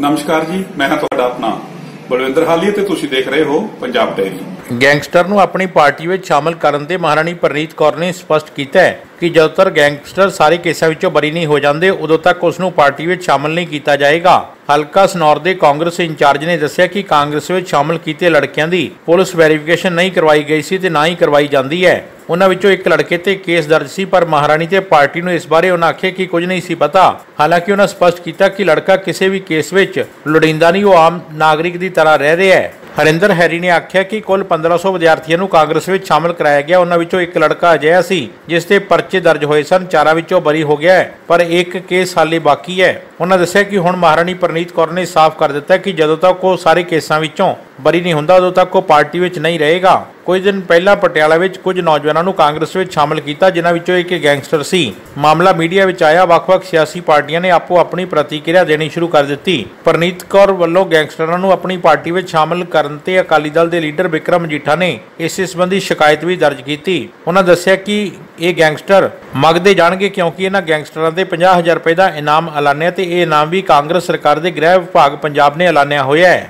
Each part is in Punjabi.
ਨਮਸਕਾਰ ਜੀ, ਮੈਂ ਹਾਂ ਤੁਹਾਡਾ ਆਪਣਾ ਬਲਵਿੰਦਰ ਹਾਲੀ ਤੇ ਤੁਸੀਂ ਦੇਖ ਰਹੇ ਹੋ ਪੰਜਾਬ ਡੈਰੀ ਗੈਂਗਸਟਰ ਨੂੰ ਆਪਣੀ ਪਾਰਟੀ ਵਿੱਚ ਸ਼ਾਮਲ ਕਰਨ ਤੇ ਮਹਾਰਾਣੀ ਪ੍ਰਨੀਤ ਕੌਰ ਨੇ ਸਪਸ਼ਟ ਕੀਤਾ ਹੈ ਕਿ ਜਦੋਂ ਤੱਕ ਗੈਂਗਸਟਰ ਸਾਰੇ ਕੇਸਾਂ ਵਿੱਚੋਂ ਬਰੀ ਨਹੀਂ ਹੋ ਜਾਂਦੇ, ਉਦੋਂ ਤੱਕ ਉਸ ਨੂੰ ਪਾਰਟੀ ਵਿੱਚ ਸ਼ਾਮਲ ਨਹੀਂ ਕੀਤਾ ਜਾਏਗਾ। ਹਲਕਾ ਸਨੌਰ ਦੇ ਕਾਂਗਰਸ ਇੰਚਾਰਜ ਨੇ ਦੱਸਿਆ ਕਿ ਕਾਂਗਰਸ ਵਿੱਚ ਸ਼ਾਮਲ ਕੀਤੇ ਲੜਕਿਆਂ ਦੀ ਪੁਲਿਸ ਵੈਰੀਫਿਕੇਸ਼ਨ ਨਹੀਂ ਕਰਵਾਈ ਗਈ ਸੀ ਤੇ ਨਾ ਹੀ ਕਰਵਾਈ ਜਾਂਦੀ ਹੈ। ਉਹਨਾਂ ਵਿੱਚੋਂ ਇੱਕ ਲੜਕੇ ਤੇ ਕੇਸ ਦਰਜ ਸੀ, ਪਰ ਮਹਾਰਾਣੀ ਤੇ ਪਾਰਟੀ ਨੂੰ ਇਸ ਬਾਰੇ ਉਹਨਾਂ ਆਖਿਆ ਕਿ ਕੁਝ ਨਹੀਂ ਸੀ ਪਤਾ। ਹਾਲਾਂਕਿ ਉਹਨਾਂ ਸਪਸ਼ਟ ਕੀਤਾ ਕਿ ਲੜਕਾ ਕਿਸੇ ਵੀ ਕੇਸ ਵਿੱਚ ਲੋੜੀਂਦਾ ਨਹੀਂ, ਉਹ ਆਮ ਨਾਗਰਿਕ ਦੀ ਤਰ੍ਹਾਂ ਰਹਿ ਰਿਹਾ ਹੈ। ਹਰਿੰਦਰ ਹੈਰੀ ਨੇ ਆਖਿਆ ਕਿ ਕੁੱਲ 1500 ਵਿਦਿਆਰਥੀਆਂ ਨੂੰ ਕਾਂਗਰਸ ਵਿੱਚ ਸ਼ਾਮਲ ਕਰਾਇਆ ਗਿਆ। ਉਹਨਾਂ ਵਿੱਚੋਂ ਇੱਕ ਲੜਕਾ ਅਜਿਹਾ ਸੀ, ਜਿਸ ਤੇ ਪਰਚੇ ਦਰਜ ਹੋਏ ਸਨ, ਚਾਰਾਂ ਵਿੱਚੋਂ ਬਰੀ ਹੋ ਗਿਆ ਹੈ, ਪਰ ਇੱਕ ਕੇਸ ਹਾਲੇ ਬਾਕੀ ਹੈ। ਉਹਨਾਂ ਦੱਸਿਆ ਕਿ ਹੁਣ ਮਹਾਰਾਣੀ ਪ੍ਰਨੀਤ ਕੌਰ ਨੇ ਸਾਫ਼ ਕਰ ਦਿੱਤਾ ਕਿ ਜਦੋਂ ਤੱਕ ਉਹ ਸਾਰੇ ਕੇਸਾਂ ਵਿੱਚੋਂ ਬਰੀ ਨਹੀਂ ਹੁੰਦਾ, ਉਦੋਂ ਤੱਕ ਉਹ ਪਾਰਟੀ ਵਿੱਚ ਨਹੀਂ ਰਹੇਗਾ। ਕੁਝ ਦਿਨ ਪਹਿਲਾਂ ਪਟਿਆਲਾ ਵਿੱਚ ਕੁਝ ਨੌਜਵਾਨਾਂ ਨੂੰ ਕਾਂਗਰਸ ਵਿੱਚ ਸ਼ਾਮਲ ਕੀਤਾ, ਜਿਨ੍ਹਾਂ ਵਿੱਚੋਂ ਇੱਕ ਗੈਂਗਸਟਰ ਸੀ। ਮਾਮਲਾ ਮੀਡੀਆ ਵਿੱਚ ਆਇਆ, ਵੱਖ-ਵੱਖ ਸਿਆਸੀ ਪਾਰਟੀਆਂ ਨੇ ਆਪੋ ਆਪਣੀ ਪ੍ਰਤੀਕਿਰਿਆ ਦੇਣੀ ਸ਼ੁਰੂ ਕਰ ਦਿੱਤੀ। ਪ੍ਰਨੀਤ ਕੌਰ ਵੱਲੋਂ ਗੈਂਗਸਟਰਾਂ ਨੂੰ ਆਪਣੀ ਪਾਰਟੀ ਵਿੱਚ ਸ਼ਾਮਲ ਕਰਨ ਤੇ ਅਕਾਲੀ ਦਲ ਦੇ ਲੀਡਰ ਵਿਕਰਮ ਮਜੀਠਾ ਨੇ ਇਸ ਸੰਬੰਧੀ ਸ਼ਿਕਾਇਤ ਵੀ ਦਰਜ ਕੀਤੀ। ਉਹਨਾਂ ਦੱਸਿਆ ਕਿ ਇਹ ਗੈਂਗਸਟਰ ਮੰਗਦੇ ਜਾਣਗੇ ਕਿਉਂਕਿ ਇਹਨਾਂ ਗੈਂਗਸਟਰਾਂ ਦੇ 50000 ਰੁਪਏ ਦਾ ਇਨਾਮ ਐਲਾਨਿਆ ਤੇ ਇਹ ਇਨਾਮ ਵੀ ਕਾਂਗਰਸ ਸਰਕਾਰ ਦੇ ਗ੍ਰਹਿ ਵਿਭਾਗ ਪੰਜਾਬ ਨੇ ਐਲਾਨਿਆ ਹੋਇਆ ਹੈ।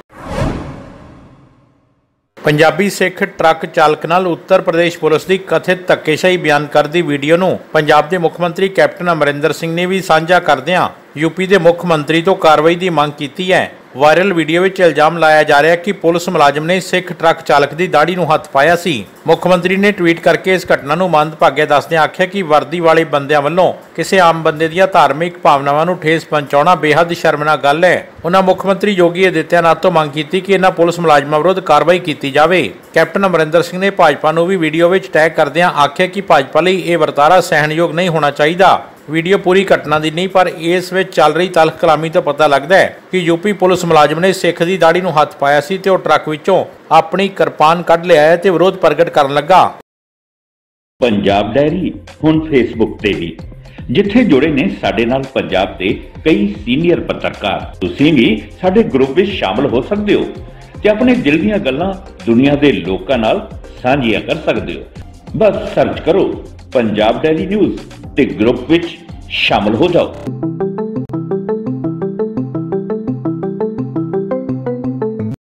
ਪੰਜਾਬੀ ਸਿੱਖ ਟਰੱਕ ਚਾਲਕ ਨਾਲ ਉੱਤਰ ਪ੍ਰਦੇਸ਼ ਪੁਲਿਸ ਦੀ ਕਥਿਤ ਧੱਕੇਸ਼ਾਹੀ ਬਿਆਨ ਕਰਦੀ ਵੀਡੀਓ ਨੂੰ ਪੰਜਾਬ ਦੇ ਮੁੱਖ ਮੰਤਰੀ ਕੈਪਟਨ ਅਮਰਿੰਦਰ ਸਿੰਘ ਨੇ ਵੀ ਸਾਂਝਾ ਕਰਦਿਆਂ ਯੂਪੀ ਦੇ ਮੁੱਖ ਮੰਤਰੀ ਤੋਂ ਕਾਰਵਾਈ ਦੀ ਮੰਗ ਕੀਤੀ ਹੈ। ਵਾਇਰਲ ਵੀਡੀਓ ਵਿੱਚ ਇਲਜ਼ਾਮ ਲਾਇਆ ਜਾ ਰਿਹਾ ਕਿ ਪੁਲਿਸ ਮੁਲਾਜ਼ਮ ਨੇ ਸਿੱਖ ਟਰੱਕ ਚਾਲਕ ਦੀ ਦਾੜੀ ਨੂੰ ਹੱਥ ਪਾਇਆ ਸੀ। ਮੁੱਖ ਮੰਤਰੀ ਨੇ ਟਵੀਟ ਕਰਕੇ ਇਸ ਘਟਨਾ ਨੂੰ ਮੰਦਭਾਗਿਆ ਦੱਸਦਿਆਂ ਆਖਿਆ ਕਿ ਵਰਦੀ ਵਾਲੇ ਬੰਦਿਆਂ ਵੱਲੋਂ ਕਿਸੇ ਆਮ ਬੰਦੇ ਦੀਆਂ ਧਾਰਮਿਕ ਭਾਵਨਾਵਾਂ ਨੂੰ ਠੇਸ ਪਹੁੰਚਾਉਣਾ ਬੇहद ਸ਼ਰਮਨਾਕ ਗੱਲ ਹੈ। ਉਹਨਾਂ ਮੁੱਖ ਮੰਤਰੀ ਯੋਗੀ ਅਦਿੱਤਿਆਨਾਥ ਤੋਂ ਮੰਗ ਕੀਤੀ ਕਿ ਇਹਨਾਂ ਪੁਲਿਸ ਮੁਲਾਜ਼ਮਾਂ ਵਿਰੁੱਧ ਕਾਰਵਾਈ ਕੀਤੀ ਜਾਵੇ। ਕੈਪਟਨ ਅਮਰਿੰਦਰ ਸਿੰਘ ਨੇ ਭਾਜਪਾ ਨੂੰ ਵੀ ਵੀਡੀਓ ਵਿੱਚ ਟੈਗ ਕਰਦਿਆਂ ਆਖਿਆ ਕਿ ਭਾਜਪਾ ਲਈ ਇਹ ਵਰਤਾਰਾ ਸਹਿਣਯੋਗ ਨਹੀਂ ਹੋਣਾ ਚਾਹੀਦਾ। ਵੀਡੀਓ ਪੂਰੀ ਘਟਨਾ ਦੀ ਨਹੀਂ, ਪਰ ਇਸ ਵਿੱਚ ਚੱਲ ਰਹੀ ਤਲਖ ਕਲਾਮੀ ਤੋਂ ਪਤਾ ਲੱਗਦਾ ਹੈ ਕਿ ਯੂਪੀ ਪੁਲਿਸ ਮੁਲਾਜ਼ਮ ਨੇ ਸਿੱਖ ਦੀ ਦਾੜੀ ਨੂੰ ਹੱਥ ਪਾਇਆ ਸੀ ਤੇ ਉਹ ਟਰੱਕ ਵਿੱਚੋਂ ਆਪਣੀ ਕਿਰਪਾਨ ਕੱਢ ਲਿਆ ਤੇ ਵਿਰੋਧ ਪ੍ਰਗਟ ਕਰਨ ਲੱਗਾ। ਪੰਜਾਬ ਡੈਰੀ ਹੁਣ ਫੇਸਬੁੱਕ ਤੇ ਵੀ। ਜਿੱਥੇ ਜੁੜੇ ਨੇ ਸਾਡੇ ਨਾਲ ਪੰਜਾਬ ਦੇ ਕਈ ਸੀਨੀਅਰ ਪੱਤਰਕਾਰ। ਤੁਸੀਂ ਵੀ ਸਾਡੇ ਗਰੁੱਪ ਵਿੱਚ ਸ਼ਾਮਲ ਹੋ ਸਕਦੇ ਹੋ ਤੇ ਆਪਣੇ ਦਿਲ ਦੀਆਂ ਗੱਲਾਂ ਦੁਨੀਆ ਦੇ ਲੋਕਾਂ ਨਾਲ ਸਾਂਝੀਆਂ ਕਰ ਸਕਦੇ ਹੋ। ਬਸ ਸਰਚ ਕਰੋ, ਪੰਜਾਬ ਡੈਲੀ ਨਿਊਜ਼ ਤੇ ਗਰੁੱਪ ਵਿੱਚ ਸ਼ਾਮਲ ਹੋ ਜਾਓ।